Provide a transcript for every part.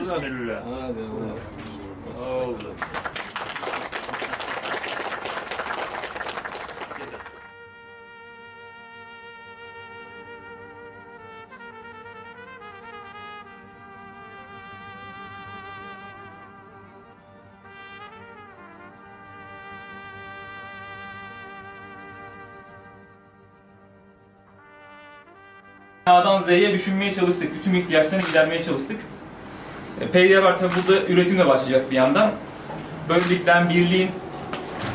Bismillah. Hadi Allah. Oldu. A'dan Z'ye düşünmeye çalıştık. Bütün ihtiyaçlarını gidermeye çalıştık. PDR tabi burada üretim de başlayacak bir yandan. Böylelikle hem birliğin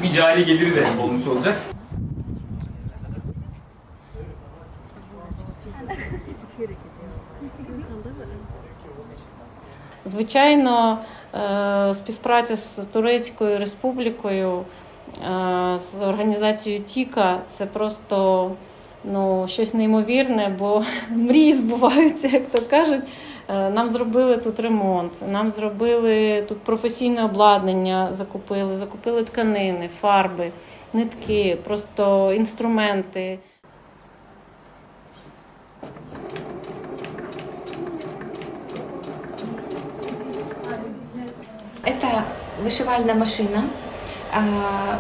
bir cari geliri de olmuş olacak. Звичайно, е, співпраця з Турецькою Республікою, е, з організацією Тіка це просто ну, щось неймовірне, бо мрії збуваються, як то кажуть. Е, Нам зробили тут ремонт, нам зробили тут професійне обладнання, закупили, закупили тканини, фарби, нитки, просто інструменти. Це вишивальна машина. А,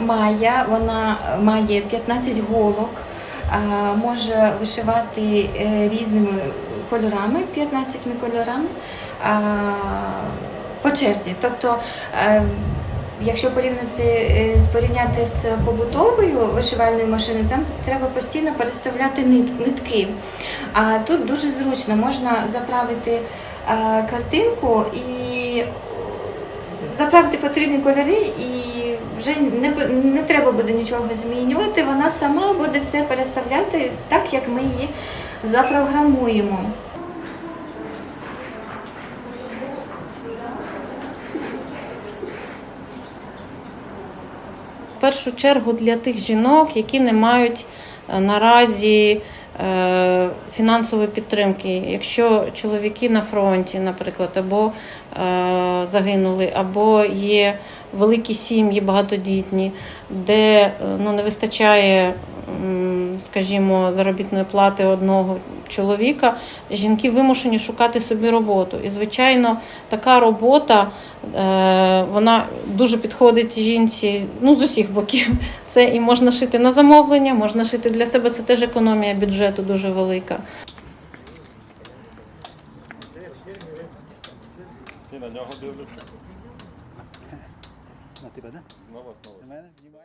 Має, вона має 15 голок, може вишивати е, різними кольорами, 15 кольорами по черзі. Тобто, е, якщо порівняти, е, порівняти з побутовою вишивальною машиною, там треба постійно переставляти нит- нитки. А тут дуже зручно, можна заправити е, картинку і заправити потрібні кольори і вже не, не треба буде нічого змінювати. Вона сама буде все переставляти так, як ми її запрограмуємо. В першу чергу для тих жінок, які не мають е, наразі е, фінансової підтримки. Якщо чоловіки на фронті, наприклад, або е, загинули, або є великі сім'ї багатодітні, де ну, не вистачає, скажімо, заробітної плати одного чоловіка, жінки вимушені шукати собі роботу. І, звичайно, така робота е, вона дуже підходить жінці ну, з усіх боків. Це і можна шити на замовлення, можна шити для себе. Це теж економія бюджету дуже велика. Всі на нього дивляться. На тебе, да? На вас, на вас.